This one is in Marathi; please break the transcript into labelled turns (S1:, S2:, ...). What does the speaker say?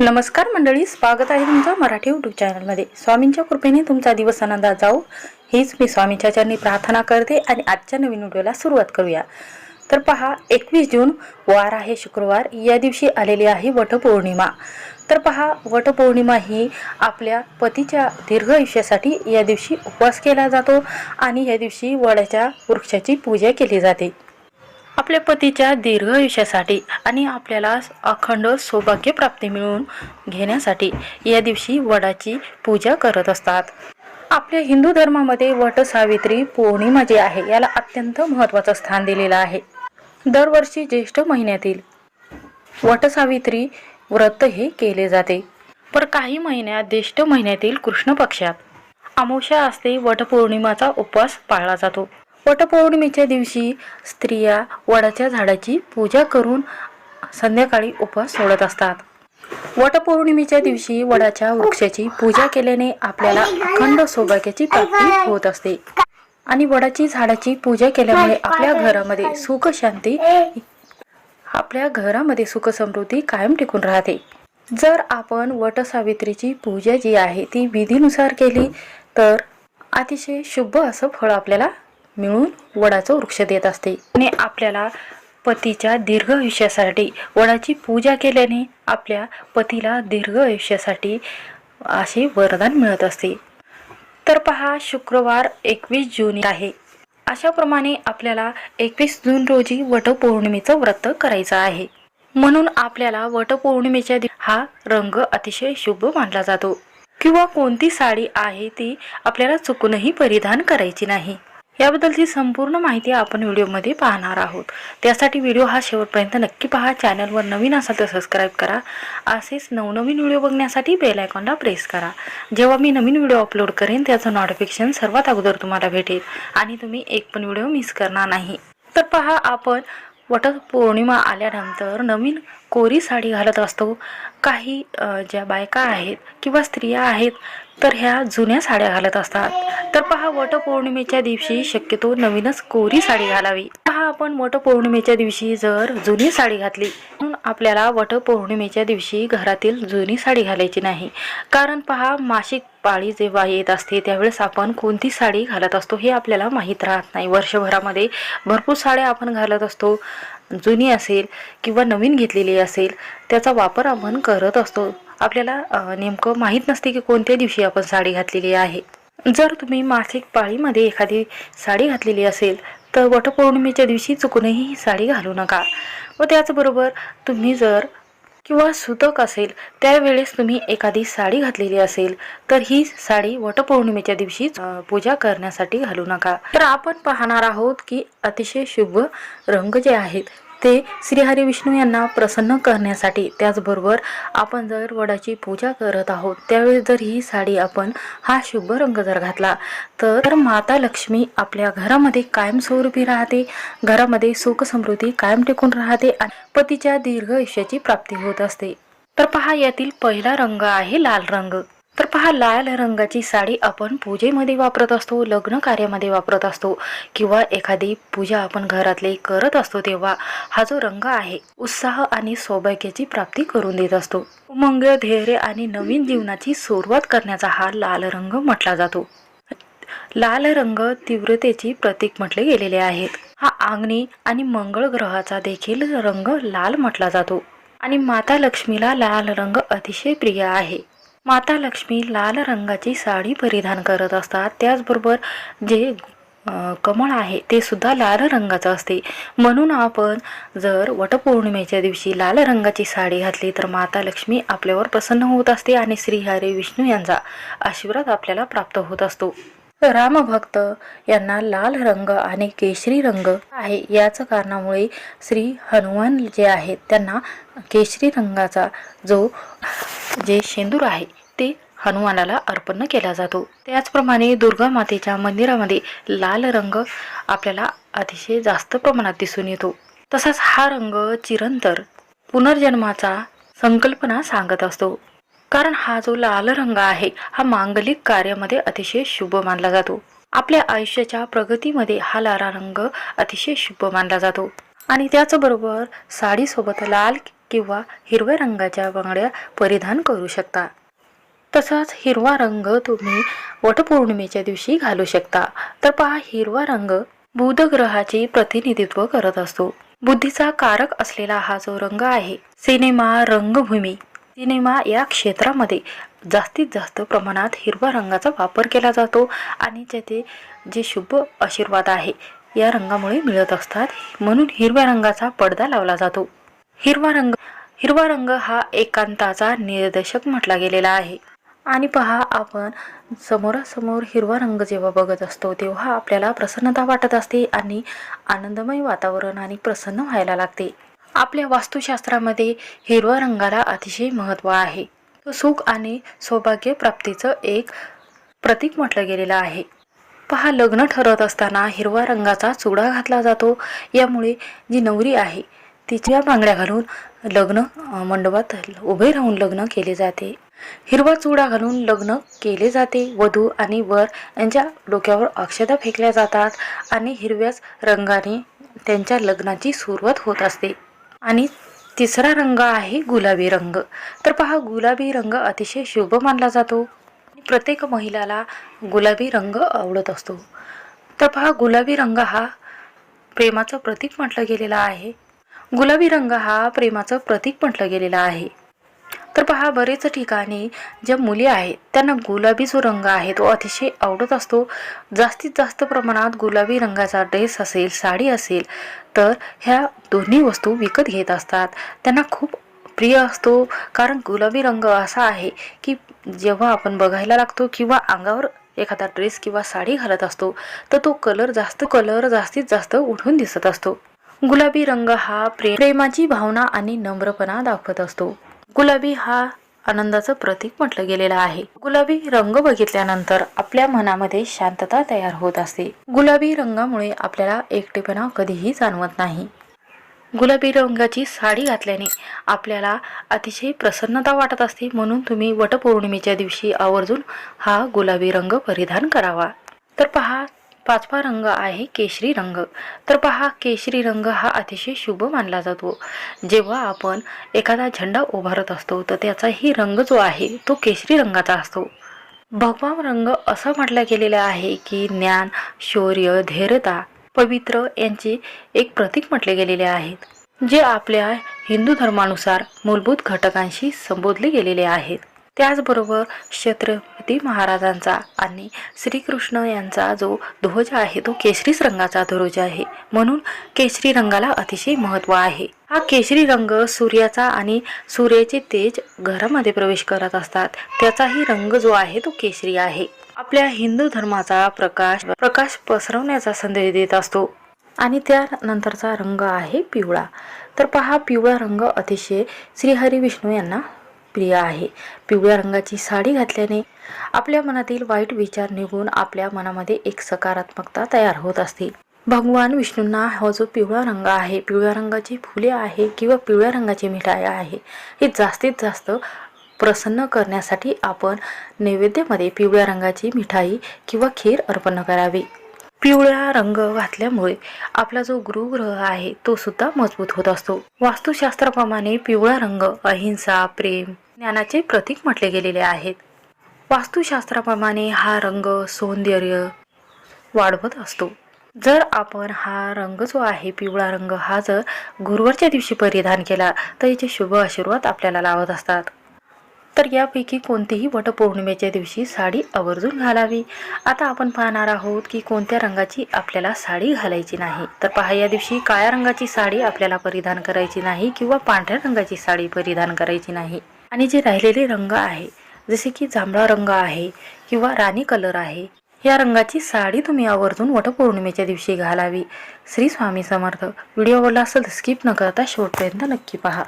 S1: नमस्कार मंडळी स्वागत आहे तुमचं मराठी यूट्यूब चॅनलमध्ये स्वामींच्या कृपेने तुमचा दिवस आनंदात जाऊ हीच मी स्वामींच्या चरणी प्रार्थना करते आणि आजच्या नवीन व्हिडिओला सुरुवात करूया. तर पहा एकवीस जून वार आहे शुक्रवार. या दिवशी आलेली आहे वटपौर्णिमा. तर पहा वटपौर्णिमा ही आपल्या पतीच्या दीर्घ आयुष्यासाठी या दिवशी उपवास केला जातो आणि या दिवशी वडाच्या वृक्षाची पूजा केली जाते. आपल्या पतीच्या दीर्घ आयुष्यासाठी आणि आपल्याला अखंड सौभाग्य प्राप्ती मिळवून घेण्यासाठी या दिवशी वडाची पूजा करत असतात. आपल्या हिंदू धर्मामध्ये वट सावित्री पौर्णिमा जी आहे याला अत्यंत महत्त्वाचं स्थान दिलेलं आहे. दरवर्षी ज्येष्ठ महिन्यातील वटसावित्री व्रत हे केले जाते. पर काही महिन्यात ज्येष्ठ महिन्यातील कृष्ण पक्षात अमावस्या असते वटपौर्णिमाचा उपवास पाळला जातो. वटपौर्णिमेच्या दिवशी स्त्रिया वडाच्या झाडाची पूजा करून संध्याकाळी उपवास सोडत असतात. वटपौर्णिमेच्या दिवशी वडाच्या वृक्षाची पूजा केल्याने आपल्याला अखंड सौभाग्याची प्राप्ती होत असते. आणि वडाची झाडाची पूजा केल्यामुळे आपल्या घरामध्ये सुख शांती आपल्या घरामध्ये सुख समृद्धी कायम टिकून राहते. जर आपण वटसावित्रीची पूजा जी आहे ती विधीनुसार केली तर अतिशय शुभ असं फळ आपल्याला मिळून वडाचं वृक्ष देत असते. आणि आपल्याला पतीच्या दीर्घ आयुष्यासाठी वडाची पूजा केल्याने आपल्या पतीला दीर्घ आयुष्यासाठी असे वरदान मिळत असते. तर पहा शुक्रवार एकवीस जून आहे. अशाप्रमाणे आपल्याला एकवीस जून रोजी वटपौर्णिमेचं व्रत करायचं आहे. म्हणून आपल्याला वटपौर्णिमेच्या हा रंग अतिशय शुभ मानला जातो. किंवा कोणती साडी आहे ती आपल्याला चुकूनही परिधान करायची नाही. याबद्दलची संपूर्ण माहिती आपण व्हिडिओमध्ये पाहणार आहोत. त्यासाठी व्हिडिओ हा शेवटपर्यंत नक्की पहा. चॅनलवर नवीन असाल तर सबस्क्राईब करा. असेच नवनवीन व्हिडिओ बघण्यासाठी बेल आयकॉनला प्रेस करा. जेव्हा मी नवीन व्हिडिओ अपलोड करेन त्याचं नोटिफिकेशन सर्वात अगोदर तुम्हाला भेटेल आणि तुम्ही एक पण व्हिडिओ मिस करणार नाही. तर पहा आपण वटपौर्णिमा आल्यानंतर नवीन कोरी साडी घालत असतो. काही ज्या बायका आहेत किंवा स्त्रिया आहेत तर ह्या जुन्या साड्या घालत असतात. तर पहा वटपौर्णिमेच्या दिवशी शक्यतो नवीनच कोरी साडी घालावी. पहा आपण वटपौर्णिमेच्या दिवशी जर जुनी साडी घातली म्हणून आपल्याला वटपौर्णिमेच्या दिवशी घरातील जुनी साडी घालायची नाही. कारण पहा मासिक पाळी जेव्हा येत असते त्यावेळेस आपण कोणती साडी घालत असतो हे आपल्याला माहीत राहत नाही. वर्षभरामध्ये भरपूर साड्या आपण घालत असतो. जुनी असेल किंवा नवीन घेतलेली असेल त्याचा वापर आपण करत असतो. आपल्याला नेमकं माहीत नसते की कोणत्या दिवशी आपण साडी घातलेली आहे. जर तुम्ही मासिक पाळीमध्ये एखादी साडी घातलेली असेल तर वटपौर्णिमेच्या दिवशी चुकूनही ही साडी घालू नका. व त्याचबरोबर तुम्ही जर किंवा सुतक असेल त्यावेळेस तुम्ही एखादी साडी घातलेली असेल तर ही साडी वटपौर्णिमेच्या दिवशी पूजा करण्यासाठी घालू नका. तर आपण पाहणार आहोत की अतिशय शुभ रंग जे आहेत ते श्रीहरी विष्णू यांना प्रसन्न करण्यासाठी त्याचबरोबर आपण जर वडाची पूजा करत आहोत त्यावेळेस जर ही साडी आपण हा शुभ रंग जर घातला तर माता लक्ष्मी आपल्या घरामध्ये कायमस्वरूपी राहते. घरामध्ये सुख समृद्धी कायम टिकून राहते आणि पतीच्या दीर्घ आयुष्याची प्राप्ती होत असते. तर पहा यातील पहिला रंग आहे लाल रंग. तर पहा लाल रंगाची साडी आपण पूजेमध्ये वापरत असतो लग्न कार्यामध्ये वापरत असतो किंवा एखादी पूजा आपण घरातली करत असतो तेव्हा हा जो रंग आहे उत्साह आणि सौभाग्याची प्राप्ती करून देत असतो. उमंग धैर्य आणि नवीन जीवनाची सुरुवात करण्याचा हा लाल रंग म्हटला जातो. लाल रंग तीव्रतेची प्रतीक म्हटले गेलेले आहेत. हा आग्नी आणि मंगळ ग्रहाचा देखील रंग लाल म्हटला जातो. आणि माता लक्ष्मीला लाल रंग अतिशय प्रिय आहे. माता लक्ष्मी लाल रंगाची साडी परिधान करत असतात. त्याचबरोबर जे कमळ आहे ते सुद्धा लाल रंगाचं असते. म्हणून आपण जर वटपौर्णिमेच्या दिवशी लाल रंगाची साडी घातली तर माता लक्ष्मी आपल्यावर प्रसन्न होत असते आणि श्रीहरी विष्णू यांचा आशीर्वाद आपल्याला प्राप्त होत असतो. रामभक्त यांना लाल रंग आणि केशरी रंग आहे. याच कारणामुळे श्री हनुमान जे आहेत त्यांना केशरी रंगाचा जो जे शेंदूर आहे ते हनुमानाला अर्पण केला जातो. त्याचप्रमाणे दुर्गा मातेच्या मंदिरामध्ये लाल रंग आपल्याला अतिशय जास्त प्रमाणात दिसून येतो. तसाच हा रंग चिरंतर पुनर्जन्माचा संकल्पना सांगत असतो. कारण हा जो लाल रंग आहे हा मांगलिक कार्यामध्ये अतिशय शुभ मानला जातो. आपल्या आयुष्याच्या प्रगतीमध्ये हा लाल रंग अतिशय शुभ मानला जातो. आणि त्याचबरोबर साडीसोबत लाल किंवा हिरव्या रंगाच्या बांगड्या परिधान करू शकता. तसाच हिरवा रंग तुम्ही वटपौर्णिमेच्या दिवशी घालू शकता. तर पहा हिरवा रंग बुध ग्रहाचे प्रतिनिधित्व करत असतो. बुद्धीचा कारक असलेला हा जो रंग आहे सिनेमा रंगभूमी. सिनेमा या क्षेत्रामध्ये जास्तीत जास्त प्रमाणात हिरवा रंगाचा वापर केला जातो आणि त्याचे जे शुभ आशीर्वाद आहे या रंगामुळे मिळत असतात. म्हणून हिरव्या रंगाचा पडदा लावला जातो. हिरवा रंग हिरवा रंग हा एकांताचा निर्देशक म्हटला गेलेला आहे. आणि पहा आपण समोरासमोर हिरवा रंग जेव्हा बघत असतो तेव्हा आपल्याला प्रसन्नता वाटत असते आणि आनंदमय वातावरण आणि प्रसन्न व्हायला लागते. आपल्या वास्तुशास्त्रामध्ये हिरवा रंगाला अतिशय महत्त्व आहे. तो सुख आणि सौभाग्य प्राप्तीचं एक प्रतीक म्हटलं गेलेलं आहे. पहा लग्न ठरत असताना हिरवा रंगाचा चुडा घातला जातो. यामुळे जी नवरी आहे तिच्या बांगड्या घालून लग्न मंडपात उभे राहून लग्न केले जाते. हिरवा चुडा घालून लग्न केले जाते. वधू आणि वर यांच्या डोक्यावर अक्षता फेकल्या जातात आणि हिरव्याच रंगाने त्यांच्या लग्नाची सुरुवात होत असते. आणि तिसरा रंग आहे गुलाबी रंग. तर पहा गुलाबी रंग अतिशय शुभ मानला जातो. प्रत्येक महिलाला गुलाबी रंग आवडत असतो. तर पहा गुलाबी रंग हा प्रेमाचं प्रतीक म्हटलं गेलेला आहे. गुलाबी रंग हा प्रेमाचं प्रतीक म्हटलं गेलेलं आहे. तर पहा बरेच ठिकाणी ज्या मुली आहेत त्यांना गुलाबी जो रंग आहे तो अतिशय आवडत असतो. जास्तीत जास्त प्रमाणात गुलाबी रंगाचा ड्रेस असेल साडी असेल तर ह्या दोन्ही वस्तू विकत घेत असतात. त्यांना खूप प्रिय असतो कारण गुलाबी रंग असा आहे की जेव्हा आपण बघायला लागतो किंवा अंगावर एखादा ड्रेस किंवा साडी घालत असतो तर तो कलर जास्त कलर जास्तीत जास्त उठून दिसत असतो. गुलाबी रंग हा प्रेम प्रेमाची भावना आणि नम्रपणा दाखवत असतो. गुलाबी हा आनंदाचं प्रतीक म्हटलं गेलेलं आहे. गुलाबी रंग बघितल्यानंतर आपल्या मनामध्ये शांतता तयार होत असते. गुलाबी रंगामुळे आपल्याला एकटेपणा कधीही जाणवत नाही. गुलाबी रंगाची साडी घातल्याने आपल्याला अतिशय प्रसन्नता वाटत असते म्हणून तुम्ही वटपौर्णिमेच्या दिवशी आवर्जून हा गुलाबी रंग परिधान करावा. तर पहा पाचवा रंग आहे केशरी रंग. तर पहा केशरी रंग हा अतिशय शुभ मानला जातो. जेव्हा आपण एखादा झेंडा उभारत असतो तर त्याचाही रंग जो आहे तो केशरी रंगाचा असतो. भगवान रंग असं म्हटलं गेलेलं आहे की ज्ञान शौर्य धैर्यता पवित्र यांचे एक प्रतीक म्हटले गेलेले आहेत जे आपल्या हिंदू धर्मानुसार मूलभूत घटकांशी संबोधले गेलेले आहेत. त्याचबरोबर छत्रपती महाराजांचा आणि श्रीकृष्ण यांचा जो ध्वज आहे तो केशरीच रंगाचा ध्वज आहे. म्हणून केशरी रंगाला अतिशय महत्त्व आहे. हा केशरी रंग सूर्याचा आणि सूर्याचे तेज घरामध्ये प्रवेश करत असतात. त्याचाही रंग जो आहे तो केशरी आहे. आपल्या हिंदू धर्माचा प्रकाश प्रकाश पसरवण्याचा संदेश देत असतो. आणि त्यानंतरचा रंग आहे पिवळा. तर पहा पिवळा रंग अतिशय श्रीहरी विष्णू यांना प्रिय आहे. पिवळ्या रंगाची साडी घातल्याने आपल्या मनातील वाईट विचार निघून आपल्या मनामध्ये एक सकारात्मकता तयार होत असते. भगवान विष्णूंना हा जो पिवळा रंग आहे पिवळ्या रंगाची फुले आहे किंवा पिवळ्या रंगाची मिठाई आहे हे जास्तीत जास्त प्रसन्न करण्यासाठी आपण नैवेद्यामध्ये पिवळ्या रंगाची मिठाई किंवा खीर अर्पण करावी. पिवळा रंग घातल्यामुळे आपला जो गुरुग्रह आहे तो सुद्धा मजबूत होत असतो. वास्तुशास्त्राप्रमाणे पिवळा रंग अहिंसा प्रेम ज्ञानाचे प्रतीक म्हटले गेलेले आहेत. वास्तुशास्त्राप्रमाणे हा रंग सौंदर्य वाढवत असतो. जर आपण हा रंग जो आहे पिवळा रंग हा जर गुरुवारच्या दिवशी परिधान केला तर याचे शुभ आशीर्वाद आपल्याला लावत असतात. तर यापैकी कोणतीही वटपौर्णिमेच्या दिवशी साडी आवर्जून घालावी. आता आपण पाहणार आहोत की कोणत्या रंगाची आपल्याला साडी घालायची नाही. तर पहा या दिवशी काळ्या रंगाची साडी आपल्याला परिधान करायची नाही किंवा पांढऱ्या रंगाची साडी परिधान करायची नाही. आणि जे राहिलेले रंग आहे जसे की जांभळा रंग आहे किंवा राणी कलर आहे या रंगाची साडी तुम्ही आवर्जून वटपौर्णिमेच्या दिवशी घालावी. श्री स्वामी समर्थ. व्हिडिओ आवडला असेल तर स्किप न करता शेवटपर्यंत नक्की पहा.